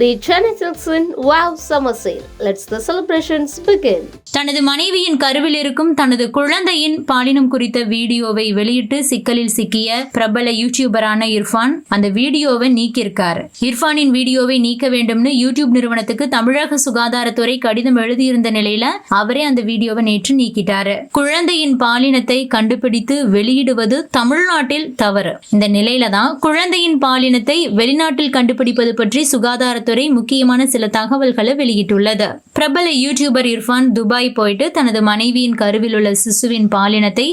The Chennai Silks Wow Summer Sale. Let's the celebrations begin. தனது மனைவியின் கருவில் இருக்கும் தனது குழந்தையின் பாலினம் குறித்த வீடியோவை வெளியிட்டு சிக்கலில் சிக்கிய பிரபல யூடியூபரான இர்ஃபான் அந்த வீடியோவை நீக்கியிருக்கார். இர்ஃபானின் வீடியோவை நீக்க வேண்டும்னு யூடியூப் நிறுவனத்துக்கு தமிழக சுகாதாரத்துறை கடிதம் எழுதியிருந்த நிலையில அவரே அந்த வீடியோவை நேற்று நீக்கிட்டாரு. குழந்தையின் பாலினத்தை கண்டுபிடித்து வெளியிடுவது தமிழ்நாட்டில் தவறு. இந்த நிலையில தான் குழந்தையின் பாலினத்தை வெளிநாட்டில் கண்டுபிடிப்பது பற்றி சுகாதாரத்துறை முக்கியமான சில தகவல்களை வெளியிட்டுள்ளது. பிரபல யூடியூபர் இர்ஃபான் துபாய் போயிட்டு தனது மனைவியின் கருவில் உள்ள சிசுவின் பாலினத்தை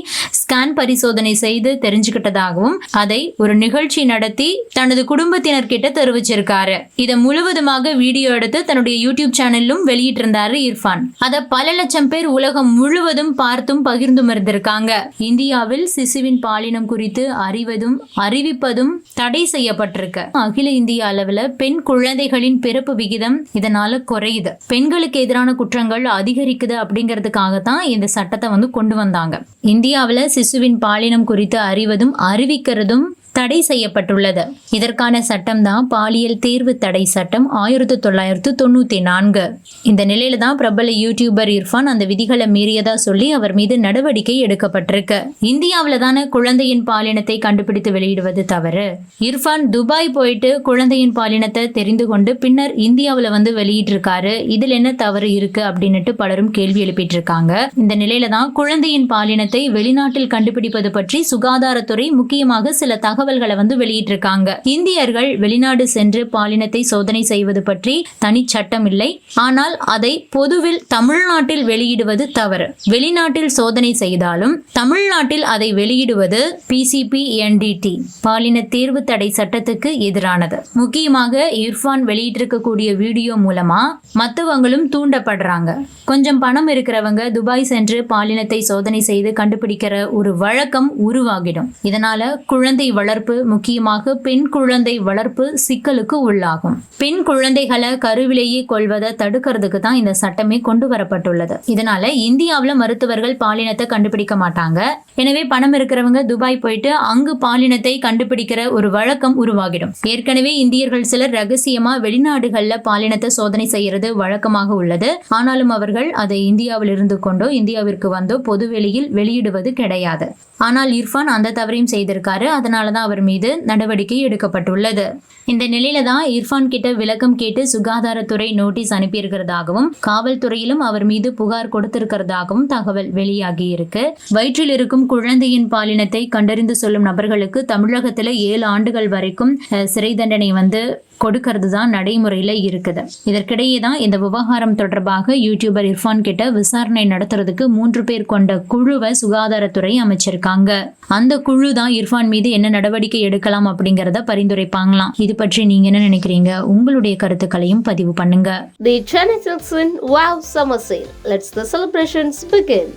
ஸ்கேன் பரிசோதனை செய்து தெரிஞ்சுக்கிட்டதாகவும் அதை ஒரு நிகழ்ச்சி நடத்தி தனது குடும்பத்தினர் கிட்ட தெரிவிச்சிருக்காரு. இதை முழுவதுமாக வீடியோ எடுத்து தன்னுடைய யூடியூப் சேனலிலும் வெளியிட்டிருந்தாரு இர்ஃபான். அதை பல லட்சம் பேர் உலகம் முழுவதும் பார்த்தும் பகிர்ந்தும் இருந்திருக்காங்க. இந்தியாவில் சிசுவின் பாலினம் குறித்து அறிவதும் அறிவிப்பதும் தடை செய்யப்பட்டிருக்கு. அகில இந்திய அளவுல பெண் குழந்தைகளின் பிறப்பு விகிதம் இதனால குறையுது. பெண்களுக்கு எதிரான குற்றங்கள் அதிகரிக்குது அப்படிங்கிறதுக்காக தான் இந்த சட்டத்தை வந்து கொண்டு வந்தாங்க. இந்தியாவில் சிசுவின் பாலினம் குறித்து அறிவதும் அறிவிக்கிறதும் தடை செய்யப்பட்டுள்ளது. இதற்கான சட்டம் தான் பாலியல் தேர்வு தடை சட்டம் ஆயிரத்தி தொள்ளாயிரத்து தொண்ணூற்றி நான்கு. இந்த நிலையில தான் பிரபல யூடியூபர் இர்ஃபான் அந்த விதிகளை மீறியதா சொல்லி அவர் மீது நடவடிக்கை எடுக்கப்பட்டிருக்கு. இந்தியாவில் தானே குழந்தையின் பாலினத்தை கண்டுபிடித்து வெளியிடுவது தவறு. இர்ஃபான் துபாய் போயிட்டு குழந்தையின் பாலினத்தை தெரிந்து கொண்டு பின்னர் இந்தியாவில் வந்து வெளியிட்டிருக்காரு. இதில் என்ன தவறு இருக்கு அப்படின்னுட்டு பலரும் கேள்வி எழுப்பிட்டு இருக்காங்க இந்த நிலையில தான் குழந்தையின் பாலினத்தை வெளிநாட்டில் கண்டுபிடிப்பது பற்றி சுகாதாரத்துறை முக்கியமாக சில தகவல்களை வந்து வெளியிட்டிருக்காங்க. இந்தியர்கள் வெளிநாடு சென்று பாலினத்தை சோதனை செய்வது பற்றி தனி சட்டம் இல்லை ஆனால் அதை பொதுவில் தமிழ்நாட்டில் வெளியிடுவது தவறு. வெளிநாட்டில் சோதனை செய்தாலும் தமிழ்நாட்டில் அதை வெளியிடுவது பிசிபி என்டிடி பாலின தேர்வு தடை சட்டத்துக்கு எதிரானது. முக்கியமாக இர்ஃபான் வெளியிட்டிருக்கக்கூடிய வீடியோ மூலமா மத்தவங்களும் தூண்டப்படுறாங்க. கொஞ்சம் பணம் இருக்கிறவங்க துபாய் சென்று பாலினத்தை சோதனை செய்து கண்டுபிடிக்கிற ஒரு வழக்கம் உருவாகிடும். இதனால குழந்தை வளர்ப்பு முக்கியமாக பெண் குழந்தை வளர்ப்பு சிக்கலுக்கு உள்ளாகும். பெண் குழந்தைகளை கருவிலேயே கொள்வதை தடுக்கிறதுக்கு தான் இந்த சட்டமே கொண்டு வரப்பட்டுள்ளது. இதனால இந்தியாவுல மருத்துவர்கள் பாலினத்தை கண்டுபிடிக்க மாட்டாங்க. எனவே பணம் இருக்கிறவங்க துபாய் போயிட்டு அங்கு பாலினத்தை கண்டுபிடிக்கிற ஒரு வழக்கம் உருவாகிடும். ஏற்கனவே இந்தியர்கள் சிலர் ரகசியமா வெளிநாடுகள்ல பாலினத்தை சோதனை செய்யறது வழக்கமாக உள்ளது. ஆனாலும் அவர்கள் அதை இந்தியாவில் இருந்து கொண்டோ இந்தியாவிற்கு வந்தோ பொதுவெளியில் வெளியிடுவது கிடையாது. ஆனால் இர்ஃபான் அந்த தவறையும் செய்திருக்காரு. அதனால தான் அவர் மீது நடவடிக்கை எடுக்கப்பட்டுள்ளது. இந்த நிலையில தான் இர்ஃபான் கிட்ட விளக்கம் கேட்டு சுகாதாரத்துறை நோட்டீஸ் அனுப்பியிருக்கிறதாகவும் காவல்துறையிலும் அவர் மீது புகார் கொடுத்திருக்கிறதாகவும் தகவல் வெளியாகி இருக்கு. வயிற்றில் இருக்கும் குழந்தையின் பாலினத்தை கண்டறிந்து சொல்லும் நபர்களுக்கு தமிழகத்துல ஏழு ஆண்டுகள் வரைக்கும் சிறை தண்டனை வந்து கொடுக்கறது தான் நடைமுறையில் இருக்குது. இதற்கிடையே தான் இந்த விவகாரம் தொடர்பாக யூடியூபர் இர்ஃபான் கிட்ட விசாரணை நடத்துறதுக்கு மூன்று பேர் கொண்ட குழுவை சுகாதாரத்துறை அமைச்சிருக்காங்க. அந்த குழு தான் இர்ஃபான் மீது என்ன நடவடிக்கை நடவடிக்கை எடுக்கலாம் அப்படிங்கறத பரிந்துரைப்பாங்களாம் இது பற்றி நீங்க என்ன நினைக்கிறீங்க உங்களுடைய கருத்துக்களையும் பதிவு பண்ணுங்க The Chennai Silks in Wow Summer Sale. Let's the celebrations begin.